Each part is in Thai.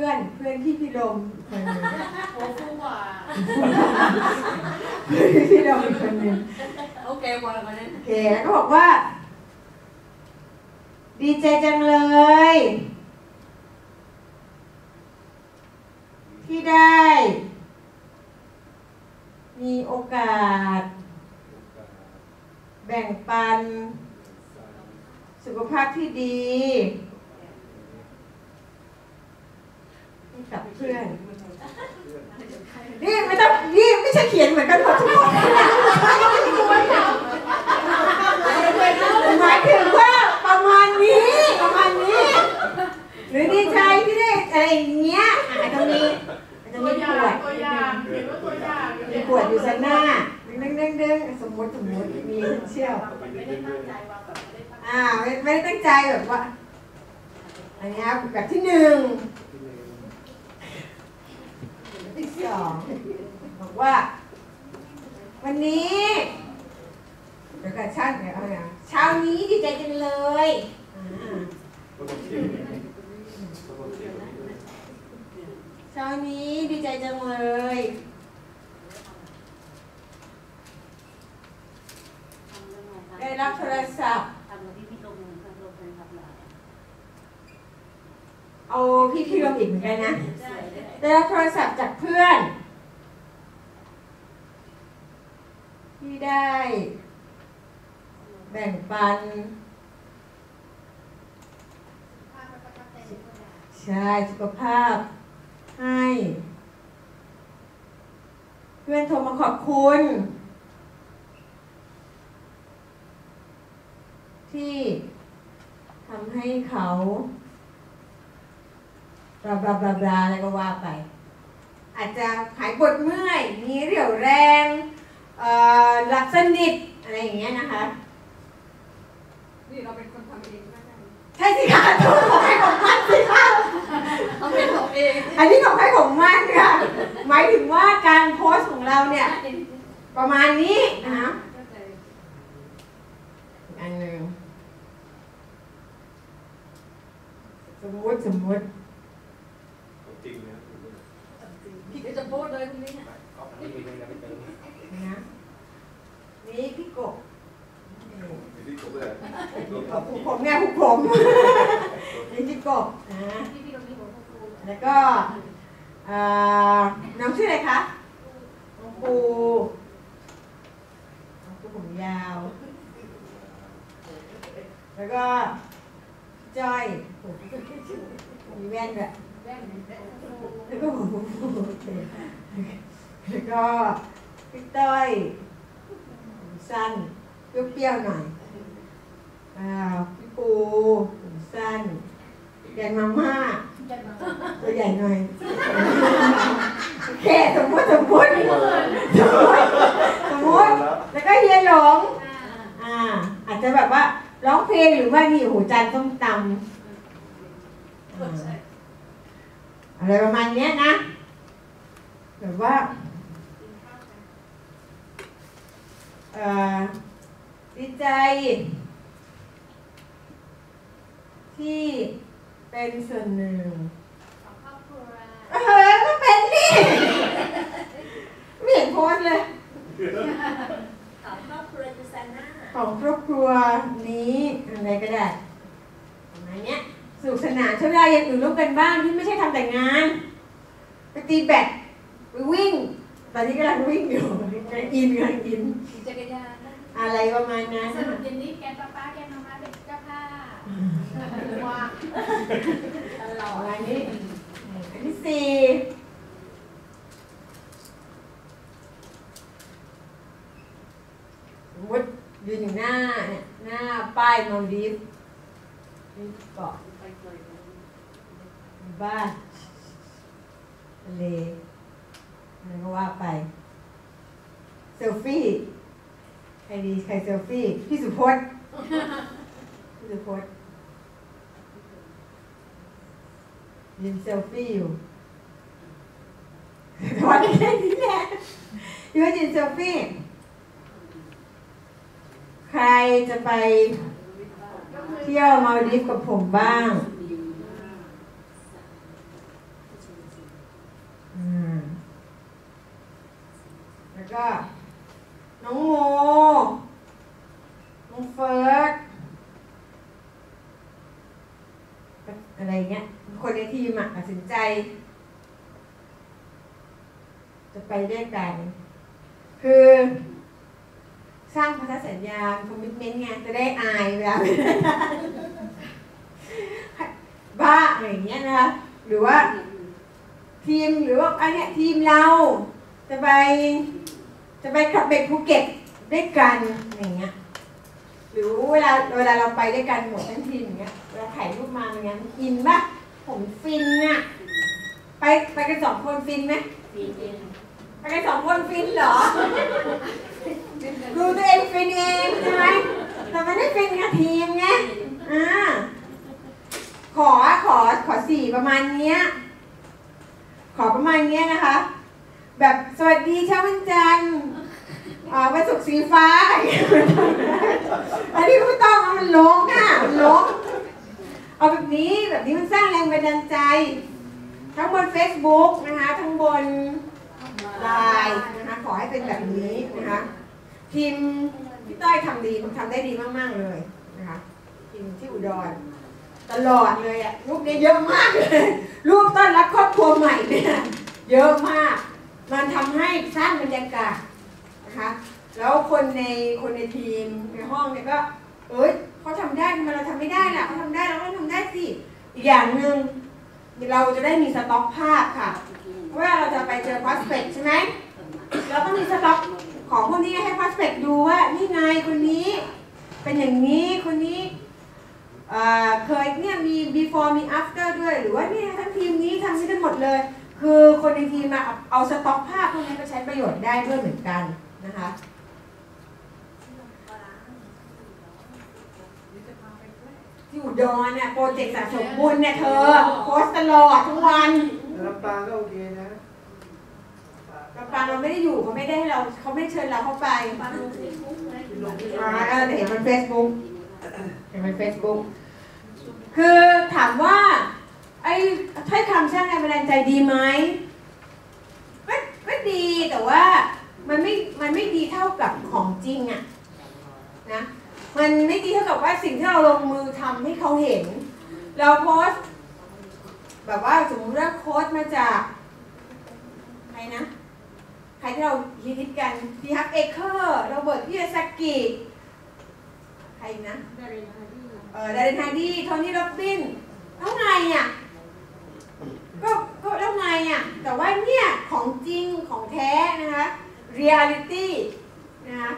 พื่อนเพื่อนที่พี่ลมอีกคนหนึ่งโอ้ฟูหว่าเพื่อนที่พี่ลมอีกคนหนึ่งโอเคพอแล้วกันนั้นโอเคแล้วก็บอกว่า ดีใจจังเลย ที่ได้ มีโอกาส แบ่งปัน สุขภาพที่ดีให้กับเพื่อน นี่ไม่ต้องนี่ไม่ใช่ เขียนเหมือนกันหมดทุกคนหมายถึงว่าประมาณนี้ ประมาณนี้ หรือดีใจที่ได้อะไรอย่างเงี้ยอาจจะมีอาจจะตัวมีอย่าขวดตัวอย่างเขียนว่าตัวอย่างมีขวดอยู่ด้นหน้าเดึงดึงดึงสมมติสมมติมีเชี่ยวไม่ได้ตั้งใจแบบไม่ได้ตั้งใจอ่าไม่ได้ตั้งใจแบบว่าอันนี้ครับแบบที่หนึ่งที่สอง ว่า วันนี้เดี๋ยวกันช่างเดี๋ยวเอาอย่างเช้านี้ดีใจจังเลยอ่าเช้านี้ดีใจจังเลยได้รับโทรศัพท์เอาพี่พี่ลมอีกเหมือนกันนะได้รับโทรศัพท์จากเพื่อน ที่ได้ แบ่งปัน ใช่ สุขภาพให้ เพื่อนโทรมาขอบคุณ ที่ทำให้เขาบลาบลาบลาบลาอะไรก็ว่าไป อาจจะหายปวดเมื่อย มีเรี่ยวแรง หลับสนิทอะไรอย่างเงี้ยนะคะ นี่เราเป็นคนทำเองนะใช่สิคะถูกของใครของมันสิคะเราเป็นของเอง อันนี้ของใครของมันค่ะ หมายถึงว่าการโพสต์ของเราเนี่ย ประมาณนี้นะคะอีกอันหนึ่งสมมุติสมมุติจริงนะพี่ก็จะโพสเลยพรุ่งนี้ก็อั นะนี่พี่กบนี่ที่ผมเลยผูกผมเนี่ยผูกผมนี่พี่กบนะแล้วก็น้องชื่ออะไรคะน้องปูน้องปูผมยาว แล้วก็จ้อยผมมีแว่นด้วยแว่นแว่นฟูแล้วก็แล้วก็ พี่ต้อยสั้นเปรี้ยวๆหน่อยอ่าพี่ปูสั้นแกงมาม่ามาตัวใหญ่หน่อยโอเคสมมติสมมติสมมติสมมติแล้วก็เฮียหลงอ่า อาจจะแบบว่าร้องเพลงหรือว่านี่โอ้โหูจานต้มตำอ่าอะไรประมาณเนี้ยนะแบบว่า เอ่อดีใจที่เป็นส่วนหนึ่งของครอบครัวเออก็เป็นนี่ไม่เห็นโพสต์เลยของครอบครัวจูซาน่าของครอบครัวนี้อะไรก็ได้ประมาณเนี้ยสนุกสนานใช้เวลาอย่างอื่นร่วมกันบ้างที่ไม่ใช่ทำแต่งาน ไปตีแบดไปวิ่ง ตอนนี้กำลังวิ่งอยู่ กางอินกันอินขี่จักรยานอะไรประมาณนั้นสรุปเย็นนี้แกป้าป้าแกมามาเป็นเจ้าภาพว่าตลอะดมาณนี้อันที่สี่สมมติยืนอยู่หน้าหน้าป้ายมาดีฟนี่เกาะบ้านทะเล ครเซลฟี่ พี่สุพจน์พี่สุพจน์ยืนเซลฟี่อยู่วันนี้แค่นี้แหละยืนยืนเซลฟี่ ใครจะไปเที่ยวมาดิฟกับผมบ้างแล้วก็ น้องโม ในทีมตัดสินใจ จะไปด้วยกัน คือสร้างพันธสัญญาคอมมิชเมนต์ไงจะได้อายเวลาบ้าอะไรอย่างเงี้ยนะคะหรือว่าทีมหรือว่าอันเนี้ยทีมเราจะไปจะไปขับเบ็ดภูเก็ตด้วยกันอย่างเงี้ยหรือเวลาเวลาเราไปด้วยกันหมดทั้งทีมอย่างเงี้ยเวลาถ่ายรูปมาอย่างเงี้ยอินปะ ผมฟินอะไปไปกันสองคนฟินไหมปีนี้ไปกันสองคนฟินเหรอ ดูตัวเองฟินเองใช่ไหมแต่ไม่ได้ฟินกับทีมไงอ่าขอขอขอสี่ประมาณเนี้ย ขอประมาณเนี้ยนะคะ แบบสวัสดีเช้าวันจันทร์อ่าวันศุกร์สีฟ้า อันนี้ไม่ต้องเอามันลงอะมันลง เอาแบบนี้แบบนี้มันสร้างแรงบันดาลใจ ทั้งบน Facebook นะคะทั้งบนไลน์นะคะขอให้เป็นแบบนี้นะคะทีมพี่ต้อยทำดีทำได้ดีมากๆเลยนะคะทีมที่อุดรตลอดเลยอะรูปนี้เยอะมากเลยรูปต้อนรับครอบครัวใหม่เนี่ยเยอะมาก มันทำให้สร้างบรรยากาศนะคะแล้วคนในคนในทีมในห้องเนี่ยก็ เอ้ยเขาทำได้ทำไมเราทำไม่ได้ล่ะเขาทำได้เราก็ทำได้สิอีกอย่างหนึ่งเราจะได้มีสต็อกภาพค่ะว่าเราจะไปเจอ prospect ใช่ไหมเราต้องมีสต็อกของพวกนี้ให้ prospect ดูว่านี่ไงคนนี้ เป็นอย่างนี้คนนี้เอ่อเคยเนี่ยมี before มี after ด้วย หรือว่าเนี่ยทั้งทีมนี้ทำนี้กันหมดเลย คือคนในทีมมาเอาเอาสต็อกภาพพวกนี้ไปใช้ประโยชน์ได้ด้วยเหมือนกันนะคะ ที่อุดรเนี่ยโปรเจกต์สะสมบุญเนี่ยเธอโพสต์ตลอดทั้งวันลำปางก็โอเคนะลำปางเราไม่ได้อยู่เขาไม่ได้ให้เราเขาไม่ได้เชิญเราเข้าไปมาลงเฟซบุ๊กนะอ่าเออเห็นมันเฟซบุ๊กเห็นมันเฟซบุ๊กคือถามว่าไอ้ถ้อยคำสร้างแรงบันดาลใจดีไหมก็ก็ดีแต่ว่ามันไม่มันไม่ดีเท่ากับของจริงอะนะ มันไม่ดีเท่ากับว่าสิ่งที่เราลงมือทำให้เขาเห็น เราโพสต์แบบว่าสมมติว่าโค้ดมาจากใครนะ ใครที่เราฮิตกันพีฮักเอเคอร์โรเบิร์ตพิยาซากิใครนะเออดารินฮาร์ดี้โทนี่โรบบินแล้วไงอะก็ก็แล้วไงอะแต่ว่าเนี่ยของจริงของแท้นะคะเรียลิตี้นะคะ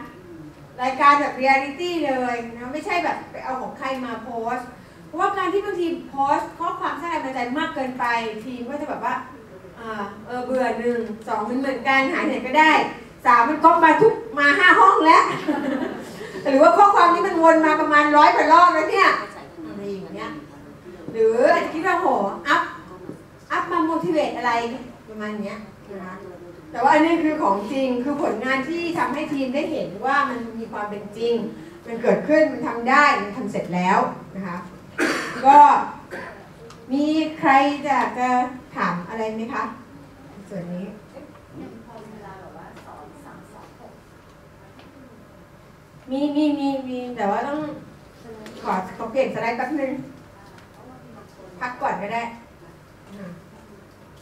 รายการแบบเรียลิตี้เลยนะไม่ใช่แบบไปเอาของใครมาโพสเพราะว่าการที่บางทีโพสข้อความสร้างแรงบันดาลใจมากเกินไป ทีมก็จะแบบว่าเออเบื่อหนึ่งสองมันเหมือนกันหายไหนก็ได้สามมันก๊อปมาทุกมาห้าห้องแล้ว หรือว่าข้อความนี้มันวนมาประมาณร้อยกว่ารอบแล้วเนี่ยอะไรอย่างเงี้ยหรืออาจจะคิดว่าโหอัพอัพมา motivate อะไร ประมาณเนี้ยนะคะแต่ว่าอันนี้คือของจริงคือผลงานที่ทำให้ทีมได้เห็นว่ามันมีความเป็นจริง มันเกิดขึ้นมันทำได้มันทำเสร็จแล้วนะคะก็มีใครจะจะถามอะไรไหมคะส่วนนี้มีมีมีมีแต่ว่าต้องขอขอเปลี่ยนสไลด์แป๊บนึงพักก่อนก็ได้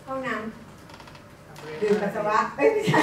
ห้องน้ำ ดื่มปัสสาวะเอ้ยไม่ใช่